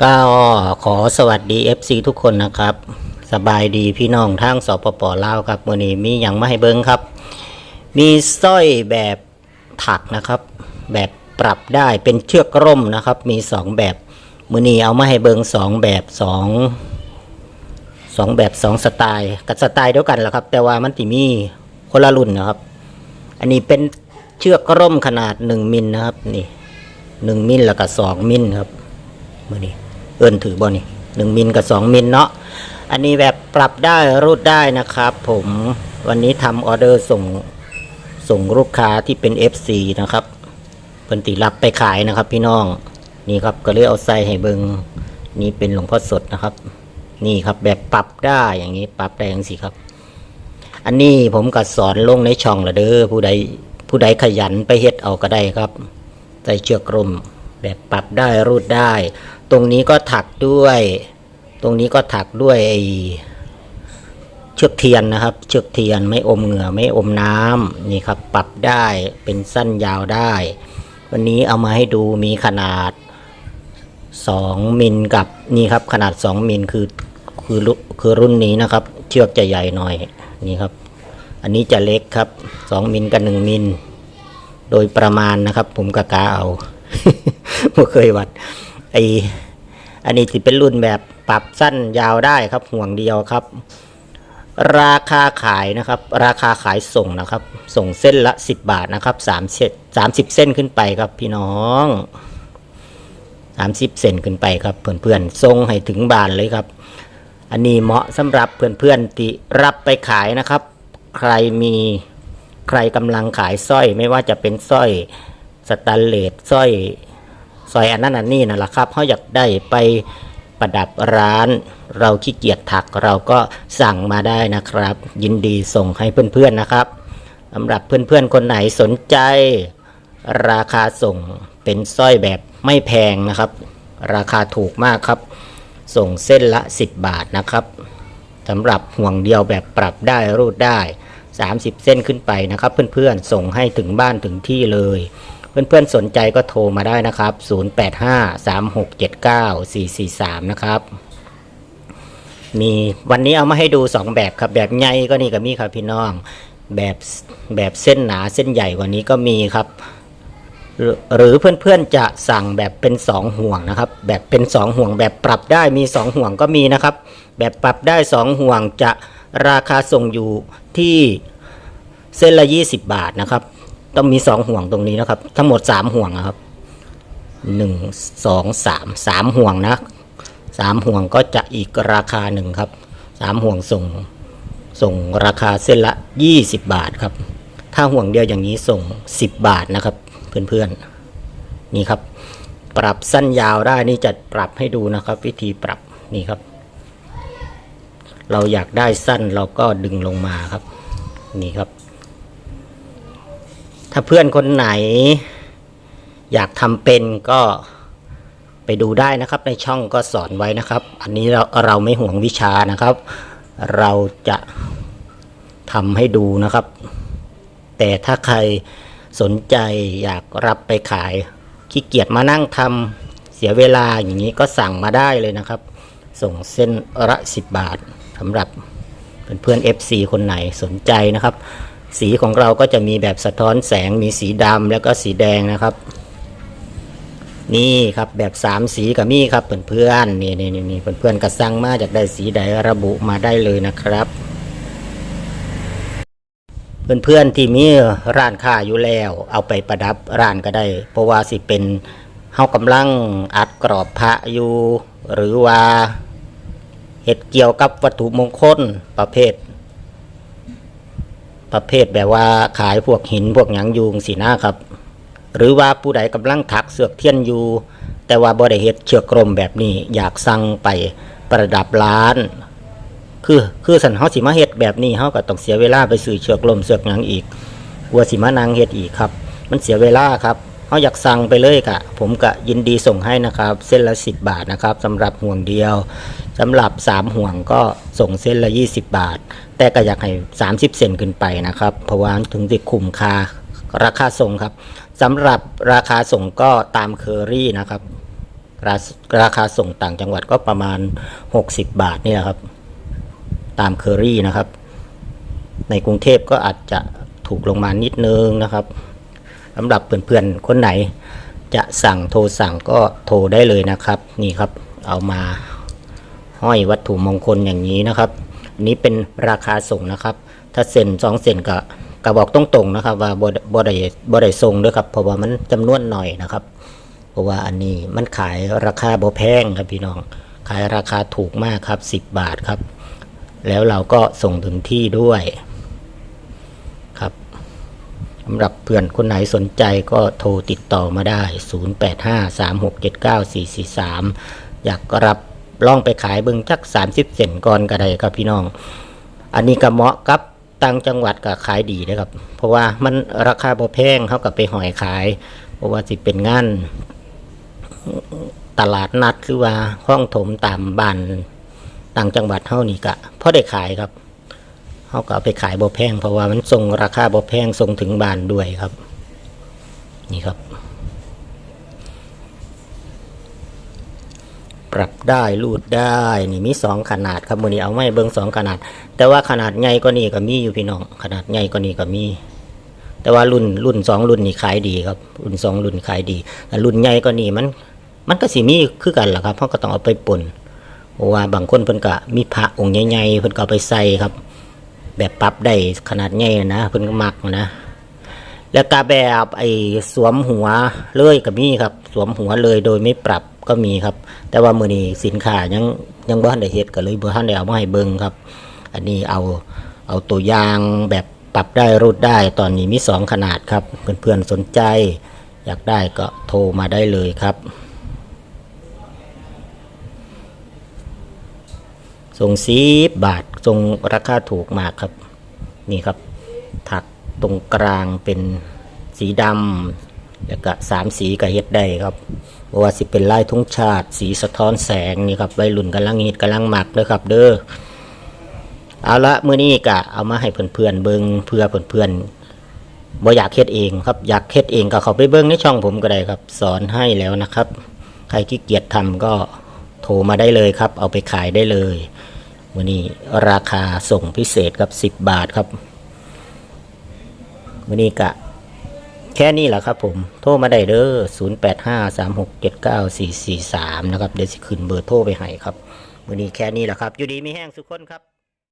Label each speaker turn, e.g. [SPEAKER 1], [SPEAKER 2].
[SPEAKER 1] ก็ขอสวัสดี FC ทุกคนนะครับ สบายดีพี่น้องทางสปปลาวครับวันนี้มีอย่างมาให้เบิ้งครับ มีสร้อยแบบถักนะครับ แบบปรับได้เป็นเชือกร่มนะครับ มีสองแบบมือนี้เอามาให้เบิ้งสองแบบสองสองแบบสองสไตล์กับสไตล์เดียวกันแหละครับ แต่ว่ามันติมีคนละรุ่นนะครับ อันนี้เป็นเชือกร่มขนาดหนึ่งมิลนะครับนี่หนึ่งมิลแล้วก็สองมิลครับ มือนี้เอินถือบอนี่หนึ่งมิลกับสองมิลเนาะอันนี้แบบปรับได้รูดได้นะครับ ผมวันนี้ทำออเดอร์ส่งส่งลูกค้าที่เป็น FC นะครับเพิ่นติรับไปขายนะครับ พี่น้องนี่ครับก็เลยเอาใส่ให้เบิงนี่เป็นหลวงพ่อสดนะครับ นี่ครับแบบปรับได้อย่างนี้ปรับได้อย่างสิครับ อันนี้ผมก็สอนลงในช่องละเด้อผู้ใดผู้ใดขยันไปเฮ็ดเอาก็ได้ครับใส่เชือกกลม แบบปรับได้รูดได้ ตรงนี้ก็ถักด้วย ตรงนี้ก็ถักด้วยไอเชือกเทียนนะครับ เชือกเทียนไม่อมเหงื่อไม่อมน้ำนี่ครับปรับได้เป็นสั้นยาวได้ วันนี้เอามาให้ดูมีขนาด 2มิลกับนี่ครับขนาด 2มิลคือคือรุ่นคือรุ่นนี้นะครับ เชือกจะใหญ่หน่อยนี่ครับ อันนี้จะเล็กครับ 2มิลกับ1มิลโดยประมาณนะครับ ผมกะกาเอา ไม่เคยวัดไออันนี้ที่เป็นรุ่นแบบปรับสั้นยาวได้ครับห่วงเดียวครับ ราคาขายนะครับ ราคาขายส่งนะครับ ส่งเส้นละ 10 บาทนะครับ3เส้น30 เส้นขึ้นไปครับพี่น้อง30เซนขึ้นไปครับเพื่อนๆส่งให้ถึงบานเลยครับ อันนี้เหมาะสำหรับเพื่อนๆที่รับไปขายนะครับ ใครมีใครกำลังขายสร้อยไม่ว่าจะเป็นสร้อย สแตนเลสสร้อยสร้อยอันนั้นอันนี้นั่นแหละครับเขาอยากได้ไปประดับร้าน เราขี้เกียจถักเราก็สั่งมาได้นะครับ ยินดีส่งให้เพื่อนๆนะครับสำหรับเพื่อนๆคนไหนสนใจ ราคาส่งเป็นสร้อยแบบไม่แพงนะครับ ราคาถูกมากครับ ส่งเส้นละ 10 บาทนะครับสำหรับห่วงเดียวแบบปรับได้รูดได้ 30 เส้นขึ้นไปนะครับ เพื่อนๆส่งให้ถึงบ้านถึงที่เลย เพื่อนๆสนใจก็โทรมาได้นะครับ 0853679443 นะครับ มีวันนี้เอามาให้ดู 2 แบบครับ แบบใหญ่ก็นี่ก็มีครับพี่น้อง แบบแบบเส้นหนาเส้นใหญ่กว่านี้ก็มีครับหรือหรือเพื่อนๆจะสั่งแบบเป็น 2 ห่วงนะครับ แบบเป็น 2 ห่วงแบบปรับได้มี 2 ห่วงก็มีนะครับ แบบปรับได้ 2 ห่วงจะราคาส่งอยู่ที่เส้นละ 20 บาทนะครับ ต้องมี2ห่วงตรงนี้นะครับ ทั้งหมด3ห่วงนะครับ1 2 3 3ห่วงนะ3ห่วงก็จะอีกราคาหนึ่งครับ3ห่วงส่งส่งราคาเส้นละ20บบาทครับ ถ้าห่วงเดียวอย่างนี้ส่ง10บาทนะครับ เพื่อนๆนี่ครับ ปรับสั้นยาวได้นี่จะปรับให้ดูนะครับ วิธีปรับนี่ครับ เราอยากได้สั้นเราก็ดึงลงมาครับ นี่ครับ ถ้าเพื่อนคนไหน อยากทำเป็นก็ไปดูได้นะครับ ในช่องก็สอนไว้นะครับ อันนี้เราเราไม่ห่วงวิชานะครับ เราจะทำให้ดูนะครับ แต่ถ้าใครสนใจอยากรับไปขายขี้เกียจมานั่งทำเสียเวลาอย่างนี้ก็สั่งมาได้เลยนะครับ ส่งเส้นละ10 บาทสำหรับเพื่อนๆ FC คนไหนสนใจนะครับ สีของเราก็จะมีแบบสะท้อนแสงมีสีดำแล้วก็สีแดงนะครับ นี่ครับแบบสามสีกับมี่ครับเพื่อนๆนี่นี่นี่เพื่อนๆกระสั่งมาจากได้สีใดระบุมาได้เลยนะครับ เพื่อนๆที่มีร้านค้าอยู่แล้ว เอาไปประดับร้านก็ได้ เพราะว่าสิเป็นเฮากำลังอัดกรอบพระอยู่ หรือว่าเห็ดเกี่ยวกับวัตถุมงคลประเภท ประเภทแบบว่าขายพวกหินพวกหยังยูงสีหน้าครับ หรือว่าผู้ใดกำลังถักเสือกเทียนอยู่ แต่ว่าบ่ไดเฮ็ดเชือกกลมแบบนี้อยากสั่งไปประดับร้าน คือคือสันเฮาสิมาเฮ็ดแบบนี้เฮาก็ต้องเสียเวลาไปซื้อเชือกลมเสือกหยังอีกกลัวสิมานั่งเฮ็ดอีกครับ มันเสียเวลาครับ เฮาอยากสั่งไปเลยกะผมก็ยินดีส่งให้นะครับ เส้นละ 10 บาทนะครับสำหรับห่วงเดียวสำหรับ 3 ห่วงก็ส่งเส้นละ 20 บาท แต่ก็อยากให้ 30 เซนขึ้นไปนะครับเพราะว่าถึงจะคุ้มค่าราคาส่งครับสำหรับราคาส่งก็ตามเคอรี่นะครับราราคาส่งต่างจังหวัดก็ประมาณ 60 บาทนี่แหละครับ ตามเคอรี่นะครับ ในกรุงเทพก็อาจจะถูกลงมานิดนึงนะครับ สำหรับเพื่อนๆคนไหน จะสั่งโทรสั่งก็โทรได้เลยนะครับ นี่ครับเอามาห้อยวัตถุมงคลอย่างนี้นะครับนนี้เป็นราคาส่งนะครับ ถ้าเซ็นสองเซ็นก็กระบอกตรงๆนะครับ ว่าบ่บ่ได้บ่ได้ส่งด้วยครับ เพราะว่ามันจำนวนหน่อยนะครับเพราะว่าอันนี้มันขายราคาบ่แพงครับพี่น้อง ขายราคาถูกมากครับ 10 บาทครับ แล้วเราก็ส่งถึงที่ด้วย สำหรับเพื่อนคนไหนสนใจก็โทรติดต่อมาได้ 0853679443 อยากรับล่องไปขายเบิงจัก 30 เซนก่อนก็ได้ครับพี่น้อง อันนี้ก็เหมาะกับต่างจังหวัดก็ขายดีนะครับ เพราะว่ามันราคาบ่แพงเขากับไปหอยขาย เพราะว่าสิเป็นงานตลาดนัดคือว่าห้องถมตามบ้านต่างจังหวัดเท่านี้กะพอได้ขายครับ เขาก็เอาไปขายบ่แพงเพราะว่ามันส่งราคาบ่แพงส่งถึงบ้านด้วยครับ นี่ครับ ปรับได้รูดได้นี่มีสองขนาดครับมือนี้เอาไม่เบิ้งสองขนาด แต่ว่าขนาดใหญ่กว่านี้ก็มีอยู่พี่น้อง ขนาดใหญ่กว่านี้ก็มี แต่ว่ารุ่นรุ่นสองรุ่นนี่ขายดีครับ รุ่นสองรุ่นขายดีแต่รุ่นใหญ่กว่านี้มัน มันก็สิมีคือกันแหละครับเพราะก็ต้องเอาไปป่นเพราะว่าบางคนเพิ่นก็มีพระองค์ใหญ่ๆเพิ่นก็ไปใส่ครับ แบบปรับได้ขนาดใหญ่นะเพิ่นก็มักนะแล้วก็แบบไอ้สวมหัวเลยก็มีครับ สวมหัวเลยโดยไม่ปรับก็มีครับ แต่ว่ามือนี้สินค้ายังยังบ่ทันได้เฮ็ดก็เลยบ่ทันได้เอามาให้เบิ่งครับ อันนี้เอาเอาตัวอย่างแบบปรับได้รูดได้ตอนนี้มีสองขนาดครับ เพื่อนๆสนใจ อยากได้ก็โทรมาได้เลยครับ ส่งสีบาทส่งราคาถูกมากครับ นี่ครับ ถักตรงกลางเป็นสีดำแล้วก็สามสีก็เฮ็ดได้ครับบ่ว่าสิเป็นลายทุ่งชาติ สีสะท้อนแสงนี่ครับวัยรุ่นกำลังฮิตกำลังหมักเลยครับเด้อเอาละมื้อนี้ก็เอามาให้เพื่อนๆเบิ่งเพื่อเพื่อนๆบ่อยากเฮ็ดเองครับอยากเฮ็ดเองก็เขาไปเบิ่งในช่องผมก็ได้ครับ สอนให้แล้วนะครับ ใครขี้เกียจทำก็ โทรมาได้เลยครับ เอาไปขายได้เลยวันนี้ราคาส่งพิเศษครับ 10 บาทครับวันนี้กะแค่นี้แหละครับผม โทรมาได้เด้อ0 8 5 3 6 7 9 4 4 3 นะครับ เดี๋ยวสิขึ้นเบอร์โทรไปให้ครับวันนี้แค่นี้แหละครับ อยู่ดีมีแห้งสุขคนครับ